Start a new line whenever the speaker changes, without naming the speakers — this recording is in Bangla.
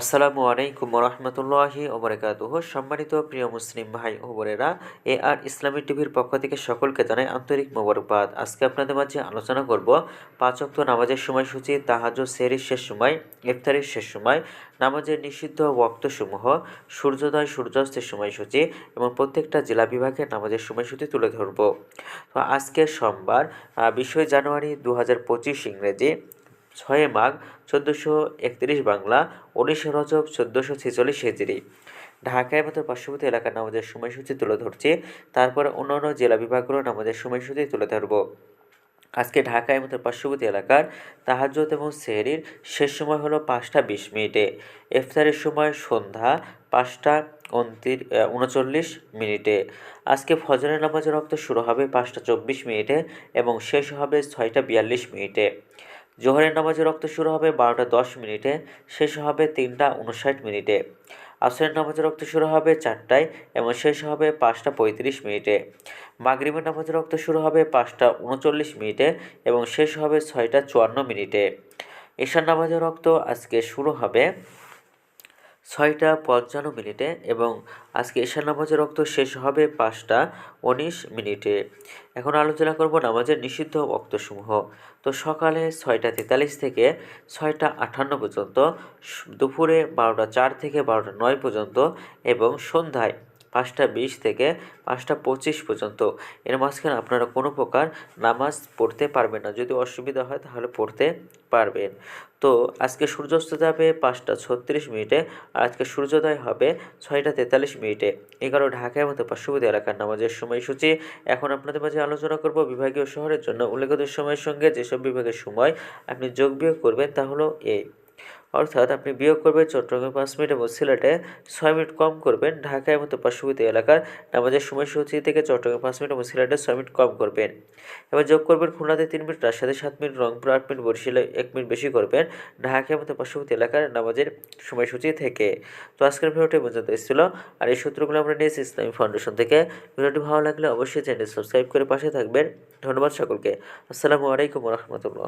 আসসালামু আলাইকুম রহমতুল্লাহি ওবরাকাতুহ। সম্মানিত প্রিয় মুসলিম ভাই ও বোনেরা এ আর ইসলামী টিভির পক্ষ থেকে সকলকে জানাই আন্তরিক মোবারকবাদ। আজকে আপনাদের মাঝে আলোচনা করব পাঁচ অক্ত নামাজের সময়সূচি তাহাজ সেরির শেষ সময়, ইফতারের শেষ সময়, নামাজের নিষিদ্ধ ওক্তসমূহ সূর্যোদয়, সূর্যাস্তের সময়সূচি এবং প্রত্যেকটা জেলা বিভাগের নামাজের সময়সূচি তুলে ধরব। তো আজকে সোমবার বিশই জানুয়ারি দু হাজার পঁচিশ ইংরেজি ছয় মাঘ চোদ্দোশো একত্রিশ বাংলা, উনিশে রজব, চোদ্দোশো ছেচল্লিশ হেজরি ঢাকায় মতো পার্শ্ববর্তী এলাকার নামাজের সময়সূচি তুলে ধরছি। তারপরে অন্যান্য জেলা বিভাগগুলোর নামাজের সময়সূচি তুলে ধরব। আজকে ঢাকায় মতো পার্শ্ববর্তী এলাকার তাহাজত এবং সেহরির শেষ সময় হলো পাঁচটা বিশ মিনিটে। ইফতারের সময় সন্ধ্যা পাঁচটা উনত্রিশ উনচল্লিশ মিনিটে। আজকে ফজরের নামাজের রক্ত শুরু হবে পাঁচটা চব্বিশ মিনিটে এবং শেষ হবে ছয়টা বিয়াল্লিশ মিনিটে। জোহরের নামাজে রক্ত শুরু হবে বারোটা দশ মিনিটে, শেষ হবে তিনটা উনষাট মিনিটে। আসরের নামাজে রক্ত শুরু হবে চারটায় এবং শেষ হবে পাঁচটা পঁয়ত্রিশ মিনিটে। মাগরিবের নামাজে রক্ত শুরু হবে পাঁচটা উনচল্লিশ মিনিটে এবং শেষ হবে ছয়টা চুয়ান্ন মিনিটে। এশার নামাজের রক্ত আজকে শুরু হবে ছয়টা পঞ্চান্ন মিনিটে এবং আজকে ঈশান নামাজের রক্ত শেষ হবে পাঁচটা উনিশ মিনিটে। এখন আলোচনা করব নামাজের নিষিদ্ধ রক্তসমূহ তো সকালে ছয়টা তেতাল্লিশ থেকে ছয়টা আটান্ন পর্যন্ত দুপুরে বারোটা চার থেকে বারোটা নয় পর্যন্ত এবং সন্ধ্যায় পাঁচটা বিশ থেকে পাঁচটা পঁচিশ পর্যন্ত। এর মাঝখানে আপনারা কোনো প্রকার নামাজ পড়তে পারবেন না। যদি অসুবিধা হয় তাহলে পড়তে পারবেন। তো আজকে সূর্যাস্ত যাবে পাঁচটা ছত্রিশ মিনিটে, আর আজকে সূর্যোদয় হবে ছয়টা তেতাল্লিশ মিনিটে। এগারো ঢাকায় মতো পার্শ্ববর্তী এলাকার নামাজের সময়সূচি। এখন আপনাদের মাঝে আলোচনা করব বিভাগীয় শহরের জন্য। উল্লেখিত সময়ের সঙ্গে যেসব বিভাগের সময় আপনি যোগ বিয়োগ করবেন তা হলো এই অর্থাৎ আপনি বিয়োগ করবেন চট্টগ্রামে পাঁচ মিনিট এবং সিলেটে ছয় মিনিট কম করবেন। ঢাকায় মতো পার্শ্ববর্তী এলাকার নামাজের সময়সূচি থেকে চট্টগ্রামে পাঁচ মিনিট এবং সিলেটে ছয় মিনিট কম করবেন। এবার যোগ করবেন খুলনাতে তিন মিনিট, রাজশাহীতে সাত মিনিট, রংপুর আট মিনিট, বরিশালে এক মিনিট বেশি করবেন। ঢাকায় মতো পার্শ্ববর্তী এলাকার নামাজের সময়সূচি থেকে। তো আজকের ভিডিওটি পর্যন্ত এসেছিল। আর এই সূত্রগুলো আমরা নিয়েছি ইসলামী ফাউন্ডেশন থেকে। ভিডিওটি ভালো লাগলে অবশ্যই চ্যানেল সাবস্ক্রাইব করে পাশে থাকবেন। ধন্যবাদ সকলকে। আসসালামু আলাইকুম রহমতুল্লাহ।